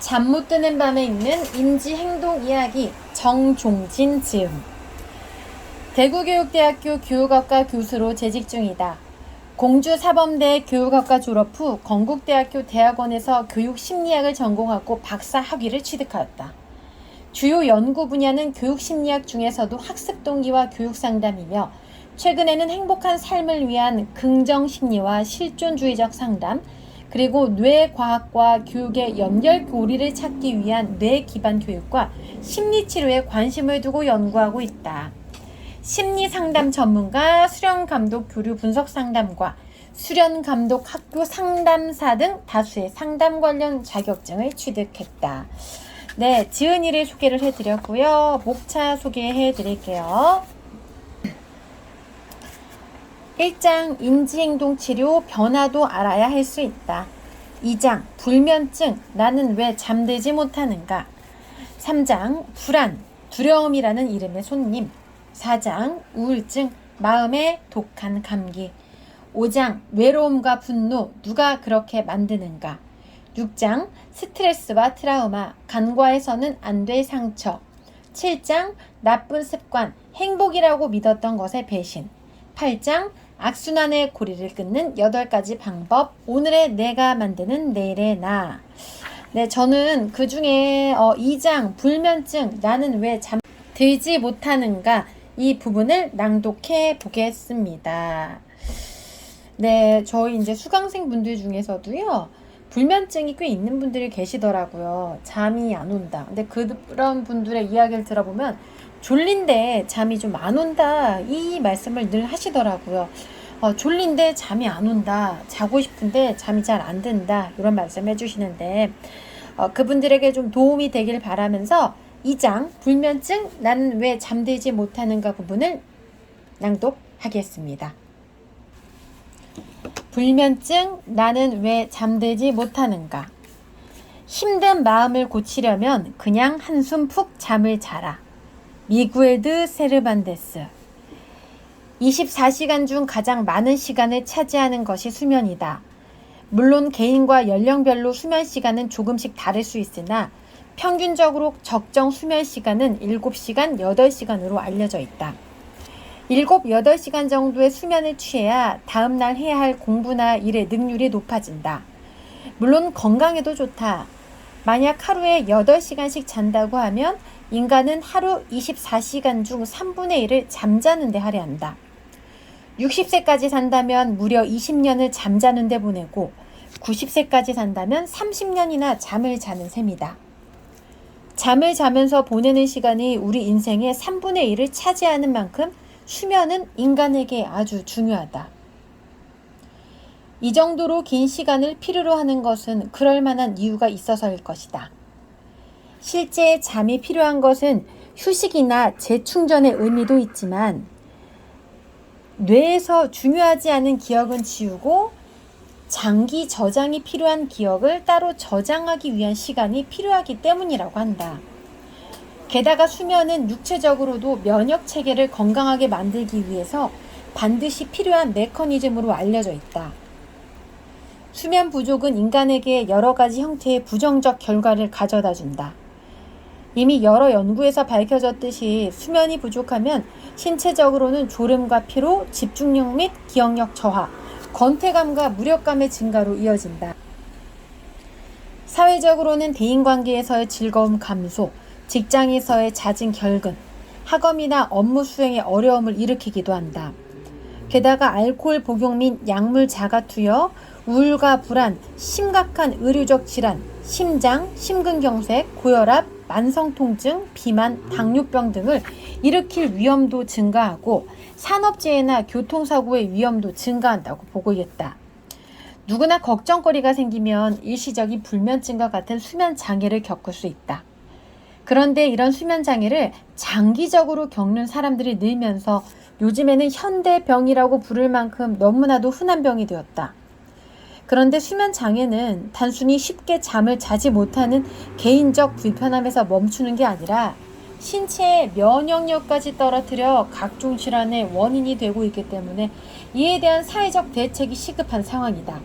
잠 못 드는 밤에 읽는 인지 행동 이야기 정종진 지음 대구교육대학교 교육학과 교수로 재직 중이다. 공주사범대 교육학과 졸업 후 건국대학교 대학원에서 교육심리학을 전공하고 박사 학위를 취득하였다. 주요 연구 분야는 교육심리학 중에서도 학습 동기와 교육 상담이며 최근에는 행복한 삶을 위한 긍정심리와 실존주의적 상담, 그리고 뇌과학과 교육의 연결 고리를 찾기 위한 뇌 기반 교육과 심리 치료에 관심을 두고 연구하고 있다. 심리 상담 전문가, 수련 감독 교류 분석 상담과 수련 감독 학교 상담사 등 다수의 상담 관련 자격증을 취득했다. 네, 지은이를 소개를 해드렸고요. 목차 소개해 드릴게요. 1장 인지행동 치료 변화도 알아야 할 수 있다. 2장 불면증 나는 왜 잠들지 못하는가? 3장 불안 두려움이라는 이름의 손님 4장 우울증 마음의 독한 감기 5장 외로움과 분노 누가 그렇게 만드는가? 6장 스트레스와 트라우마 간과해서는 안 될 상처 7장 나쁜 습관 행복이라고 믿었던 것의 배신 8장 악순환의 고리를 끊는 8가지 방법. 오늘의 내가 만드는 내일의 나. 네, 저는 그 중에 어, 2장 불면증 나는 왜 잠 들지 못하는가 이 부분을 낭독해 보겠습니다. 네, 저희 이제 수강생 분들 중에서도요. 불면증이 꽤 있는 분들이 계시더라고요. 잠이 안 온다. 근데 그런 분들의 이야기를 들어보면 졸린데 잠이 좀 안 온다. 이 말씀을 늘 하시더라고요. 어, 졸린데 잠이 안 온다. 자고 싶은데 잠이 잘 안 든다. 이런 말씀 해주시는데, 어, 그분들에게 좀 도움이 되길 바라면서 2장 불면증 나는 왜 잠들지 못하는가 부분을 낭독하겠습니다. 불면증 나는 왜 잠들지 못하는가? 힘든 마음을 고치려면 그냥 한숨 푹 잠을 자라. 미구에드 세르반데스 24시간 중 가장 많은 시간을 차지하는 것이 수면이다. 물론 개인과 연령별로 수면 시간은 조금씩 다를 수 있으나 평균적으로 적정 수면 시간은 7시간, 8시간으로 알려져 있다. 7, 8시간 정도의 수면을 취해야 다음날 해야 할 공부나 일의 능률이 높아진다. 물론 건강에도 좋다. 만약 하루에 8시간씩 잔다고 하면 인간은 하루 24시간 중 3분의 1을 잠자는 데 할애한다. 60세까지 산다면 무려 20년을 잠자는 데 보내고 90세까지 산다면 30년이나 잠을 자는 셈이다. 잠을 자면서 보내는 시간이 우리 인생의 3분의 1을 차지하는 만큼 수면은 인간에게 아주 중요하다. 이 정도로 긴 시간을 필요로 하는 것은 그럴 만한 이유가 있어서일 것이다. 실제 잠이 필요한 것은 휴식이나 재충전의 의미도 있지만 뇌에서 중요하지 않은 기억은 지우고 장기 저장이 필요한 기억을 따로 저장하기 위한 시간이 필요하기 때문이라고 한다. 게다가 수면은 육체적으로도 면역 체계를 건강하게 만들기 위해서 반드시 필요한 메커니즘으로 알려져 있다. 수면 부족은 인간에게 여러 가지 형태의 부정적 결과를 가져다 준다. 이미 여러 연구에서 밝혀졌듯이 수면이 부족하면 신체적으로는 졸음과 피로, 집중력 및 기억력 저하, 권태감과 무력감의 증가로 이어진다. 사회적으로는 대인관계에서의 즐거움 감소, 직장에서의 잦은 결근, 학업이나 업무 수행의 어려움을 일으키기도 한다. 게다가 알코올 복용 및 약물 자가 투여, 우울과 불안, 심각한 의료적 질환, 심장, 심근경색, 고혈압, 만성통증, 비만, 당뇨병 등을 일으킬 위험도 증가하고 산업재해나 교통사고의 위험도 증가한다고 보고 있다. 누구나 걱정거리가 생기면 일시적인 불면증과 같은 수면 장애를 겪을 수 있다. 그런데 이런 수면 장애를 장기적으로 겪는 사람들이 늘면서 요즘에는 현대병이라고 부를 만큼 너무나도 흔한 병이 되었다. 그런데 수면 장애는 단순히 쉽게 잠을 자지 못하는 개인적 불편함에서 멈추는 게 아니라 신체의 면역력까지 떨어뜨려 각종 질환의 원인이 되고 있기 때문에 이에 대한 사회적 대책이 시급한 상황이다.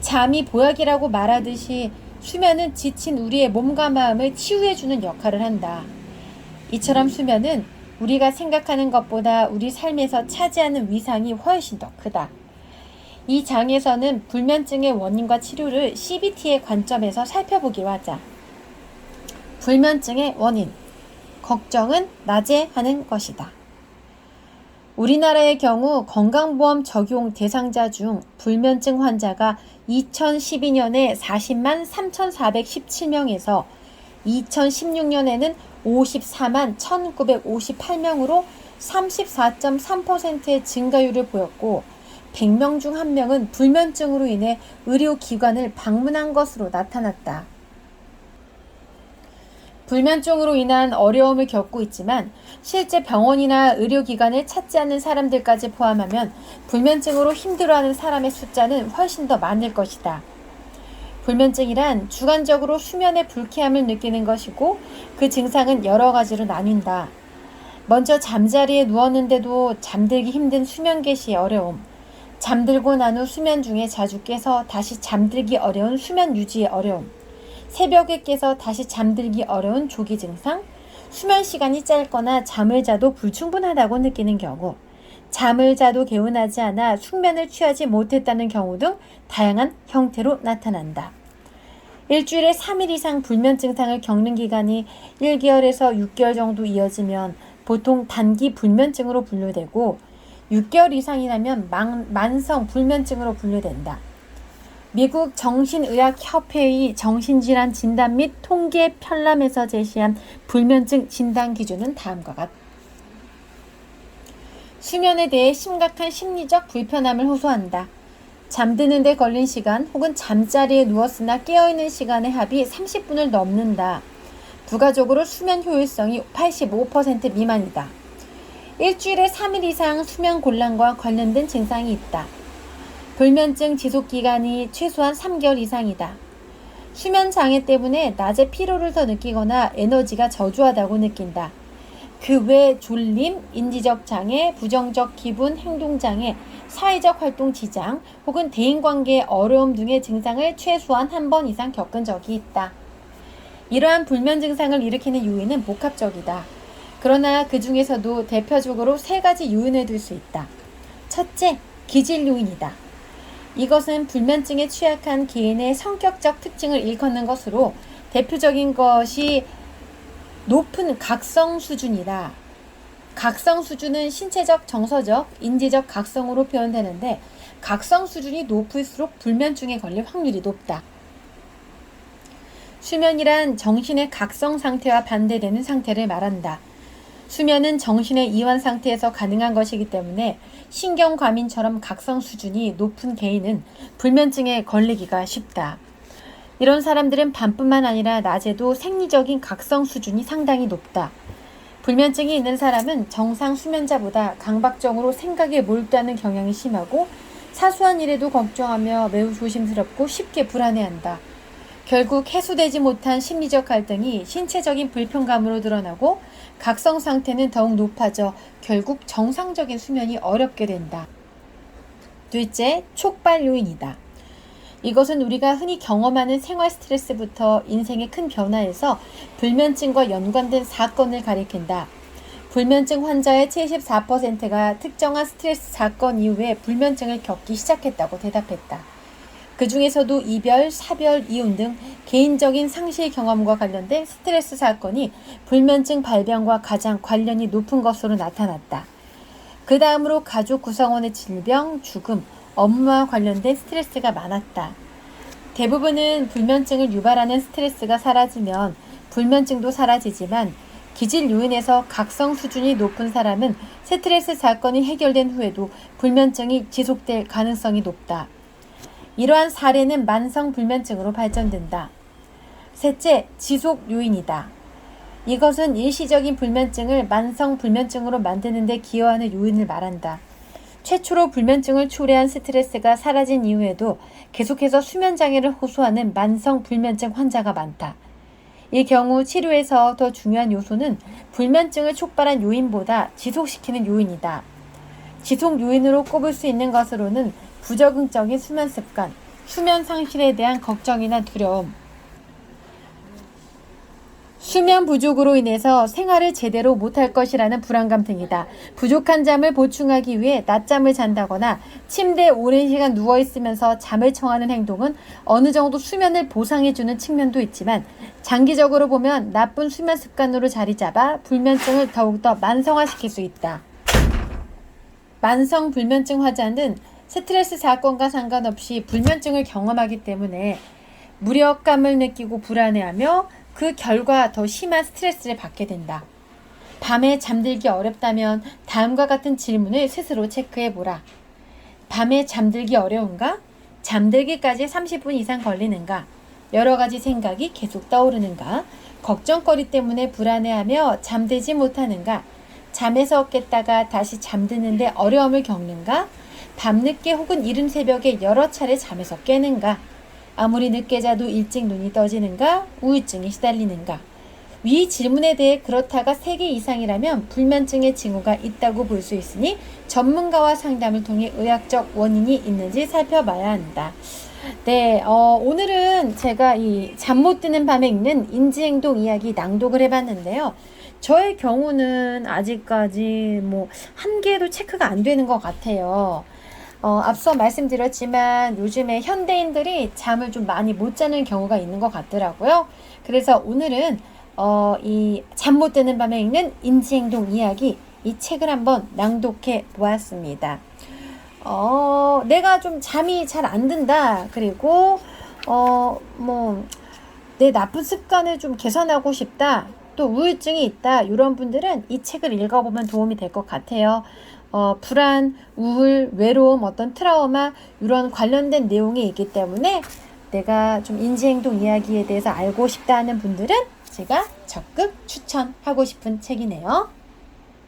잠이 보약이라고 말하듯이 수면은 지친 우리의 몸과 마음을 치유해주는 역할을 한다. 이처럼 수면은 우리가 생각하는 것보다 우리 삶에서 차지하는 위상이 훨씬 더 크다. 이 장에서는 불면증의 원인과 치료를 CBT의 관점에서 살펴보기로 하자. 불면증의 원인. 걱정은 낮에 하는 것이다. 우리나라의 경우 건강보험 적용 대상자 중 불면증 환자가 2012년에 40만 3,417명에서 2016년에는 54만 1,958명으로 34.3%의 증가율을 보였고 100명 중 1명은 불면증으로 인해 의료기관을 방문한 것으로 나타났다. 불면증으로 인한 어려움을 겪고 있지만 실제 병원이나 의료기관을 찾지 않는 사람들까지 포함하면 불면증으로 힘들어하는 사람의 숫자는 훨씬 더 많을 것이다. 불면증이란 주관적으로 수면의 불쾌함을 느끼는 것이고 그 증상은 여러 가지로 나뉜다. 먼저 잠자리에 누웠는데도 잠들기 힘든 수면 개시의 어려움, 잠들고 난 후 수면 중에 자주 깨서 다시 잠들기 어려운 수면 유지의 어려움, 새벽에 깨서 다시 잠들기 어려운 조기 증상, 수면 시간이 짧거나 잠을 자도 불충분하다고 느끼는 경우, 잠을 자도 개운하지 않아 숙면을 취하지 못했다는 경우 등 다양한 형태로 나타난다. 일주일에 3일 이상 불면 증상을 겪는 기간이 1개월에서 6개월 정도 이어지면 보통 단기 불면증으로 분류되고 6개월 이상이라면 만, 만성 불면증으로 분류된다. 미국 정신의학협회의 정신질환 진단 및 통계 편람에서 제시한 불면증 진단 기준은 다음과 같다. 수면에 대해 심각한 심리적 불편함을 호소한다. 잠드는 데 걸린 시간 혹은 잠자리에 누웠으나 깨어있는 시간의 합이 30분을 넘는다. 부가적으로 수면 효율성이 85% 미만이다. 일주일에 3일 이상 수면 곤란과 관련된 증상이 있다. 불면증 지속 기간이 최소한 3개월 이상이다. 수면 장애 때문에 낮에 피로를 더 느끼거나 에너지가 저조하다고 느낀다. 그 외 졸림, 인지적 장애, 부정적 기분, 행동 장애, 사회적 활동 지장 혹은 대인 관계의 어려움 등의 증상을 최소한 한 번 이상 겪은 적이 있다. 이러한 불면 증상을 일으키는 요인은 복합적이다. 그러나 그 중에서도 대표적으로 세 가지 요인을 들 수 있다. 첫째, 기질 요인이다. 이것은 불면증에 취약한 개인의 성격적 특징을 일컫는 것으로 대표적인 것이 높은 각성 수준이다. 각성 수준은 신체적, 정서적, 인지적 각성으로 표현되는데 각성 수준이 높을수록 불면증에 걸릴 확률이 높다. 수면이란 정신의 각성 상태와 반대되는 상태를 말한다. 수면은 정신의 이완 상태에서 가능한 것이기 때문에 신경 과민처럼 각성 수준이 높은 개인은 불면증에 걸리기가 쉽다. 이런 사람들은 밤뿐만 아니라 낮에도 생리적인 각성 수준이 상당히 높다. 불면증이 있는 사람은 정상 수면자보다 강박적으로 생각에 몰두하는 경향이 심하고 사소한 일에도 걱정하며 매우 조심스럽고 쉽게 불안해한다. 결국 해소되지 못한 심리적 갈등이 신체적인 불편감으로 드러나고 각성 상태는 더욱 높아져 결국 정상적인 수면이 어렵게 된다. 둘째, 촉발 요인이다. 이것은 우리가 흔히 경험하는 생활 스트레스부터 인생의 큰 변화에서 불면증과 연관된 사건을 가리킨다. 불면증 환자의 74%가 특정한 스트레스 사건 이후에 불면증을 겪기 시작했다고 대답했다. 그 중에서도 이별, 사별, 이혼 등 개인적인 상실 경험과 관련된 스트레스 사건이 불면증 발병과 가장 관련이 높은 것으로 나타났다. 그 다음으로 가족 구성원의 질병, 죽음, 업무와 관련된 스트레스가 많았다. 대부분은 불면증을 유발하는 스트레스가 사라지면 불면증도 사라지지만 기질 요인에서 각성 수준이 높은 사람은 스트레스 사건이 해결된 후에도 불면증이 지속될 가능성이 높다. 이러한 사례는 만성 불면증으로 발전된다. 셋째, 지속 요인이다. 이것은 일시적인 불면증을 만성 불면증으로 만드는 데 기여하는 요인을 말한다. 최초로 불면증을 초래한 스트레스가 사라진 이후에도 계속해서 수면 장애를 호소하는 만성 불면증 환자가 많다. 이 경우 치료에서 더 중요한 요소는 불면증을 촉발한 요인보다 지속시키는 요인이다. 지속 요인으로 꼽을 수 있는 것으로는 부적응적인 수면 습관, 수면 상실에 대한 걱정이나 두려움, 수면 부족으로 인해서 생활을 제대로 못할 것이라는 불안감 등이다. 부족한 잠을 보충하기 위해 낮잠을 잔다거나 침대에 오랜 시간 누워 있으면서 잠을 청하는 행동은 어느 정도 수면을 보상해주는 측면도 있지만 장기적으로 보면 나쁜 수면 습관으로 자리 잡아 불면증을 더욱더 만성화시킬 수 있다. 만성 불면증 환자는 스트레스 사건과 상관없이 불면증을 경험하기 때문에 무력감을 느끼고 불안해하며 그 결과 더 심한 스트레스를 받게 된다. 밤에 잠들기 어렵다면 다음과 같은 질문을 스스로 체크해 보라. 밤에 잠들기 어려운가? 잠들기까지 30분 이상 걸리는가? 여러 가지 생각이 계속 떠오르는가? 걱정거리 때문에 불안해하며 잠들지 못하는가? 잠에서 깼다가 다시 잠드는데 어려움을 겪는가? 밤늦게 혹은 이른 새벽에 여러 차례 잠에서 깨는가? 아무리 늦게 자도 일찍 눈이 떠지는가? 우울증에 시달리는가? 위 질문에 대해 그렇다가 3개 이상이라면 불면증의 징후가 있다고 볼 수 있으니 전문가와 상담을 통해 의학적 원인이 있는지 살펴봐야 한다. 네, 어, 오늘은 제가 이 잠 못 드는 밤에 읽는 인지행동 이야기 낭독을 해봤는데요. 저의 경우는 아직까지 뭐 한 개도 체크가 안 되는 것 같아요. 어, 앞서 말씀드렸지만 요즘에 현대인들이 잠을 좀 많이 못 자는 경우가 있는 것 같더라고요. 그래서 오늘은 어, 이 잠 못 드는 밤에 읽는 인지행동 이야기 이 책을 한번 낭독해 보았습니다. 어, 내가 좀 잠이 잘 안 든다. 그리고 어, 뭐 내 나쁜 습관을 좀 개선하고 싶다. 또 우울증이 있다. 이런 분들은 이 책을 읽어보면 도움이 될 것 같아요. 어, 불안, 우울, 외로움, 어떤 트라우마 이런 관련된 내용이 있기 때문에 내가 좀 인지행동 이야기에 대해서 알고 싶다 하는 분들은 제가 적극 추천하고 싶은 책이네요.